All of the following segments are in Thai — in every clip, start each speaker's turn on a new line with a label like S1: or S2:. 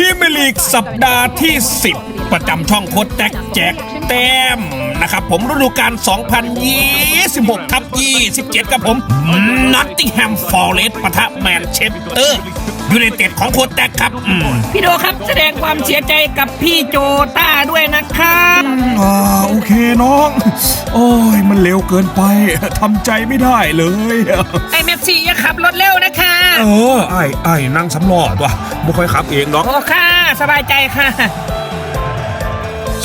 S1: รีเมียร์ลีกสัปดาห์ที่ 10 ประจำช่องโคดแจ็คแจกแต้มนะครับผมฤดูกาล 2026ทับ27 ครับผมนอตติงแฮมฟอร์เรสต์ปะทะแมนเชสเตอร์ยูไนเต็ดของโคดแจ็คครับอืม
S2: พี่โดครับแสดงความเสียใจกับพี่โจต้าด้วยนะครับ
S1: อ่าโอเคน้อง โอ้ย มันเร็วเกินไปทำใจไม่ได้เลย
S2: ไอเมสซี่อย่าขับรถเร็วนะคะ
S1: เออไอ้ไอ้นั่งสำรอตัวไม่ค่อยขับเองเนาะ
S2: โอ้ค่ะ สบายใจค่ะ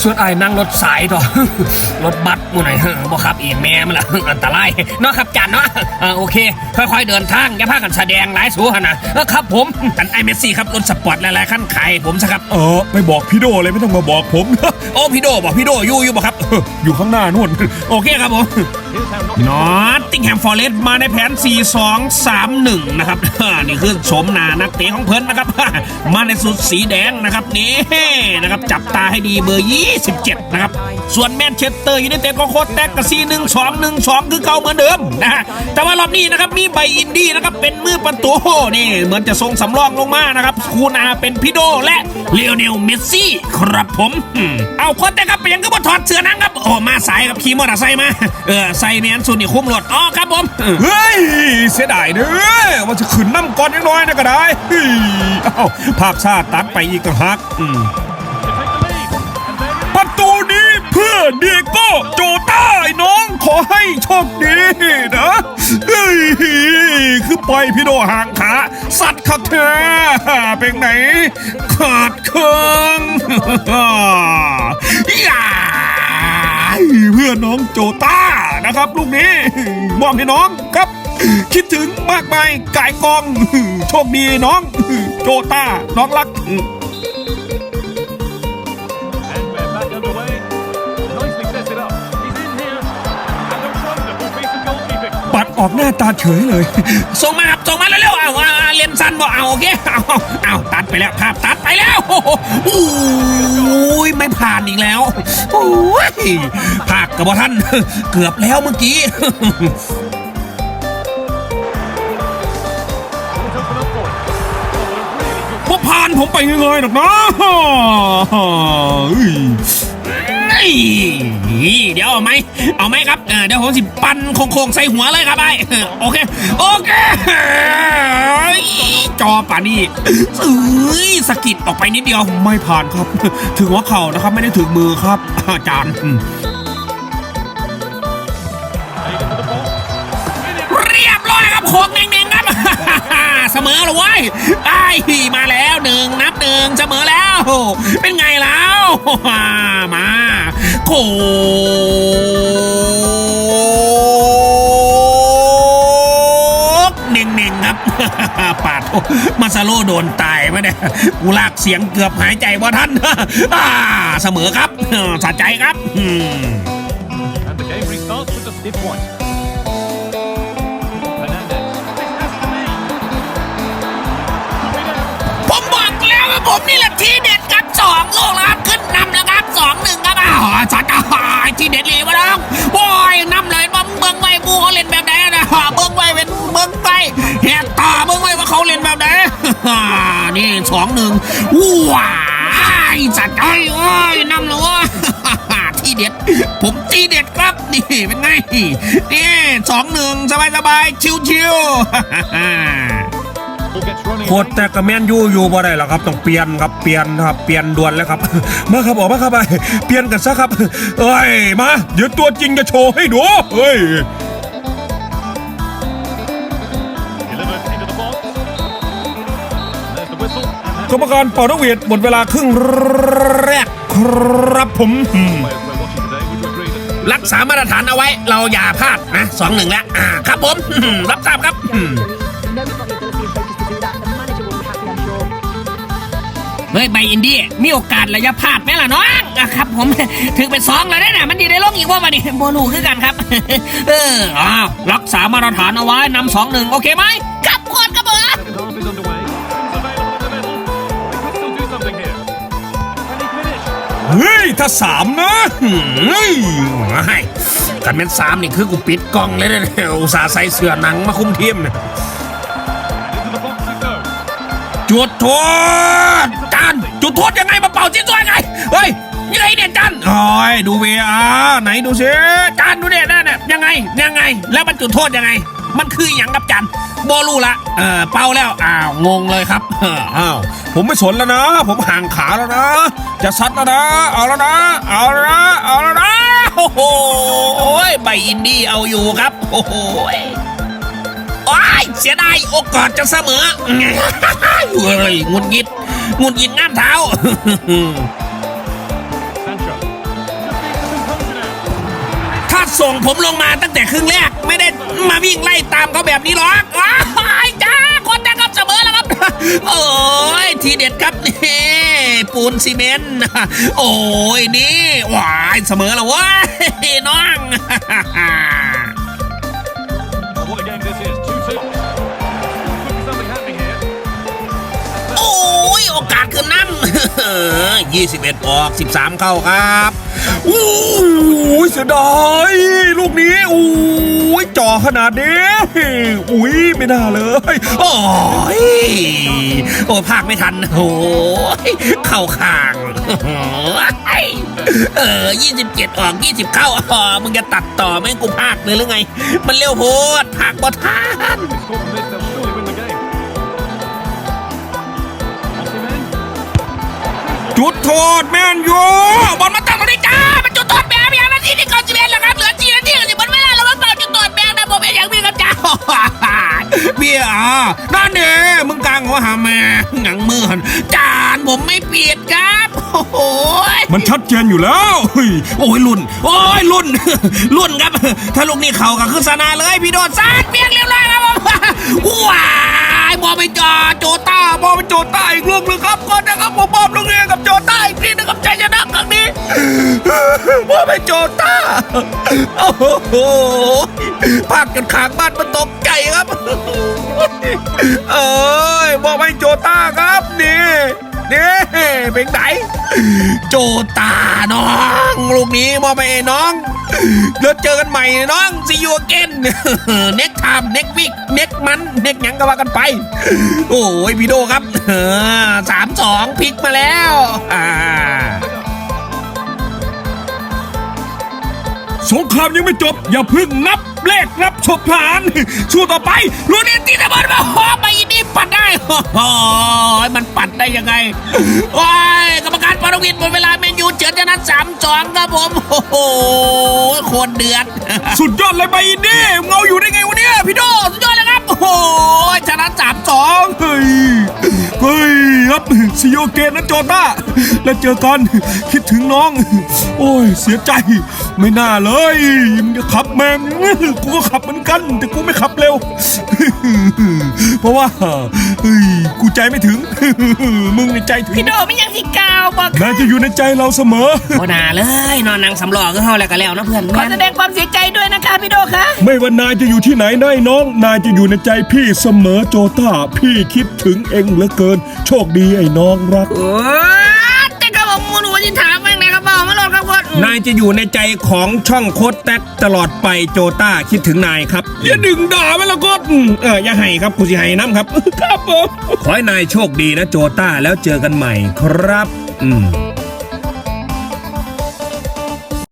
S1: ส่วนไอ้นั่งรถสายต่อ
S2: รถบัสมูไหนเฮ้อบ่ขับเองแม่มันล่ะอันตรายเนาะครับจันเนาะเออโอเค ค่อยๆเดินทางอย่าพากันแสดงหลายสูหนนะเออครับผมอันไอเมสซี่ครับรถสปอร์ตหลายๆขั้นขายให้ผมซะครับ
S1: เออไม่บอกพี่โดเลยไม่ต้องมาบอกผม
S2: โอ้พี่โดบอกพี่โดอยู่อยู่บ่ครับ
S1: อยู่ข้างหน้านู่น
S2: โอเคครับผมนอตติงแฮมฟอร์เรสต์มาในแผน 4-2-3-1 นะครับ นี่คือโฉมหนานักเตะของเพิ่นนะครับ มาในสุดสีแดงนะครับนี่นะครับ จับตาให้ดีเบอร์27 นะครับ ส่วนแมนเชสเตอร์ยูไนเต็ดก็โคตรแตกกับ4-1-2-1-2คือเก่าเหมือนเดิมนะฮะแต่ว่ารอบนี้นะครับมีใบอินดี้นะครับเป็นมือประตูนี่เหมือนจะทรงสำรองลงมานะครับคูนาเป็นพี่โดและเลโอเนลเมสซี่ครับผม เอาโคตรแตกครับเป็นยังก็บถอดเสื้อนังครับโอ้มาสายครับขี่มอเตอร์ไซค์มาเออใส่เนียนสุดนี่คุ้มรถอ๋อครับผมเฮ้
S1: ยเสียดายเด้อว่าจะขึ้นน้ำก่อนยังน้อยนะก็ได้เฮ้ยเอ้าภาพชาติตัดไปอีกต่างหากอืม เพื่อเดีโก้โจต้าน้องขอให้โชคดีนะเฮ้ยคือปล่อยพี่โดห่างขา สัตว์ขักแท้เป็นไหน ขาดเคืองอย่าเพื่อนน้องโจต้านะครับลูกนี้มอบให้น้องครับ คิดถึงมากมายกายกอง โชคดีน้อง โจต้าน้องรัก ออกหน้าตาเฉยเลย
S2: ส่งมาครับส่งมาเร็วๆเอาเอาเอาเลนส์สั้นบอกเอาโอเคเอาเอาเอาตัดไปแล้วภาพตัดไปแล้วโอ้โหโอ้ยไม่ผ่านอีกแล้วโอ้ยภาคกับบท่านเกือบแล้วเมื่อกี้
S3: It's open up for him. Oh, a really good
S1: พวกผ่านผมไปง่ายๆหรอกนะเฮ้ย
S2: เดี๋ยวเอาไหมเอาไหมครับเดี๋ยวผมสิปั่นโค้งๆใส่หัวเลยครับไอ้โอเคโอเคจอป่านี่เอ้ยสะกิดออกไปนิดเดียว
S1: ไม่ผ่านครับ ถึงหัวเข่านะครับไม่ได้ถึงมือครับอาจารย์
S2: เสมอเลยเว้ยไอ้มาแล้วหนึ่งนับหนึ่งเสมอแล้ว เป็นไงแล้วมาโคกเน่งครับปาดมาซาโลโดนตายมาเนี่ยกูลากเสียงเกือบหายใจว่าท่านเสมอครับสะใจครับ
S3: And the game restarts with the stiff point. า
S2: ผมนี่แหละทีเด็ดครับสองลูกแล้วครับขึ้นนำแล้วครับสองหนึ่งครับอ้าวชัดอะทีเด็ดเลยวะน้องโอ้ยนำเลยบอมเบิ้งไว้กูเขาเล่นแบบไหนนะเบิ้งไว้เป็นเบิ้งไปแหกตาเบิ้งไว้ว่าเขาเล่นแบบไหนนี่สองหนึ่งว้ายจัดไอ้ยโอ้ยนำเลยเวะทีเด็ด ผมทีเด็ดครับนี่เป็นไงนี่สองหนึ่งสบายสบายชิวๆ
S1: โคตรแต่กระแมนยูอยู่บ่ได้หรอกครับต้องเปลี่ยนครับเปลี่ยนครับเปลี่ยนด่วนแล้วครับ มาครับออกมาครับไปเปลี่ยนกันซะครับเอ้ยมาเดี๋ยวตัวจริงจะโชว์ให้ดูเฮ้ยกรรมการเป่านกหวีดหมดเวลาครึ่งแรกครับผม
S2: รักษามาตรฐานเอาไว้เราอย่าพลาดนะสองหนึ่งแล้วอ่าครับผมรับทราบครับ เฮ้ยใบอินดี้มีโอกาสระยะพลาดไหมล่ะน้องอะครับ ผมถึงเป็นสองแล้วเนี่ยนะมันดีได้ลงอีกว่ามาดิโมนูคือกันครับ เอออ้าวรักษามาตรฐานเอาไว้นำสองหนึ่งโอเคไหมครับควรครับเบอร์
S3: second half is underway. It's available in the middle. They could still do something here. Can he finish?
S1: เฮ้ย ถ้าสามนะ
S2: เฮ้ยไม่กันเป็นสามนี่คือกูปิดกล้องเลยเนี่ยอุตส่าห์ใส่เสื้อหนังมาคุมทีมเนี่ย
S3: จุดโทษจาน
S2: จุดโทษยังไงมาเป่าจิ้นด้วยไงเฮ้ยยังไงเนี่ยจันโอ้ยดูเวียไหนดูสิจันดูเนี่ยนั่นน่ะยังไงยังไง แล้วมันจุดโทษยังไง มันคืออย่างกับจันบอลูละเออเป่าแล้วอ้าวงงเลยครับอ้า
S1: วผมไม่สนแล้วนะ ผมห่างขาแล้วนะ จะซัดแล้วนะ เอาแล้วนะ เอาแล้วนะเอาแล้วนะ
S2: โอ้โหใบอินดี้เอาอยู่ครับ โอ้โห โอ้ยเสียดายโอกาสจะเสมอเฮ้ยงุดหงิดงุดหงิดง่ามเท้าถ้าส่งผมลงมาตั้งแต่ครึ่งแรก ไม่ได้มาวิ่งไล่ตามเขาแบบนี้หรอกอ้ายจ้าคนแต่ครับเสมอแล้วครับ โอ้ยทีเด็ดครับนี่ปูนซีเมนต์โอ้ยนี่หวายเสมอแล้วว้ยน้อง โอกาสคือน้ำ21ออก13เข้าครับ
S1: โอ้ยเสียดายลูกนี้โอ้ยจ่อขนาดนี้อุ้ยไม่น่าเลย
S2: โอ้ยโอ้ยภาคไม่ทันโอ้ยเข้าข้างโอ้ยเออ27ออก20เข้าอ๋อมึงจะตัดต่อไหมกูภาคเลยหรือไง มันเร็วโพดภาคบ่ทัน
S1: จุดโทษแม่นยู
S2: บอลมาตั้งตรงนี้จ้ามันจุดโทษแบงอย่างนาทีที่เก้าสิบเอ็ดแล้วครับเหลือจีนาทีก็จะหมดเวลาแล้วมันเปล่าจุดโทษแบงนะผมเองอย่างมีกับจ้าเบียร์นั่นเด้มึงกลางหัวหาแม่หงังมือหันจานผมไม่เปียดครับโอ้โห
S1: มันชัดเจนอยู่แล้ว
S2: โอ้ยลุ่น โอ้ยลุ่นลุ่นครับ ถ้าลูกนี้เข่ากับคือสนาเลยพี่โดดซาดเปียกเรียบร้อยครับผมว้า บอลไปจอโจต้าบอลไปโจต้าอีกลูกหนึงครับก็นะครับผมบอลลูกนี้กับโจต้าอีกทีนะครับใจชนะครั้งนี้บอลไปโจต้าโอ้โหภาคจนขางบ้านมันตกใจครับเอ้ยบอลไปโจต้าครับนี่นี่ เป็นไหนโจตาน้อง ลูกนี้มอบไปน้องแล้วเจอกันใหม่น้องซีอูเกนเน็กไทม์เน็กวิกเน็กมันเน็กยังก็ว่ากันไป โอ้ยพี่โดครับสามสองพลิกมาแล้ว
S1: สงครามยังไม่จบ อย่าเพึ่งนับเลขนับศพทหารสู้ต่อไป
S2: ลูนี้ตีตะบอลมาโอ้ไปนี่ปัดได้ อยมันปัดได้ยังไง โอ้ยกรรมการปารวินหมดเวลาเมนยูเฉินชนะสามสองครับผม โอ้โหโคตรเดือด
S1: สุดยอดเลยไปอินดี้เงาอยู่ได้ไงวะเนี่ย
S2: พี่โดสุดยอดเลยครับ โอ้โหชนะสามสอง
S1: เฮ้ยเฮ้ยครับซีโอเกนนะโจต้าแล้วเจอกันคิดถึงน้อง โอ้ยเสียใจ ไม่น่าเลยมึงจะขับแมงกูก็ขับเหมือนกัน แต่กูไม่ขับเร็ว เพราะว่าเฮ้ยกูใจไม่ถึง มึงในใจถึง
S2: พี่โดไม่ยังสิกาวบอก
S1: นายจะอยู่ในใจเราเสมอ
S2: โอ้นาเลย นอนนางสำรองก็เฮาแล้วก็แล้วนะเพื่อนขอแสดงความเสียใจด้วยนะคะพี่โดคะ
S1: ไม่ว่านายจะอยู่ที่ไหนนะไอ้น้อง นายจะอยู่ในใจพี่เสมอโจต้า พี่คิดถึงเองเหลือเกิน โชคดีไอ้น้องรัก
S2: โอ้แต่ก็ผมมูหนูว่าจะถามแม่งนะครับบอกมาโหลดครับคน
S1: นายจะอยู่ในใจของช่องโคตแท็กตลอดไปโจต้าคิดถึงนายครับ อย่าดึงด่าไปละก็เอออย่าให้ครับกูจะให้น้ำครับ ครับผมขอให้นายโชคดีนะโจต้าแล้วเจอกันใหม่ครับ อืม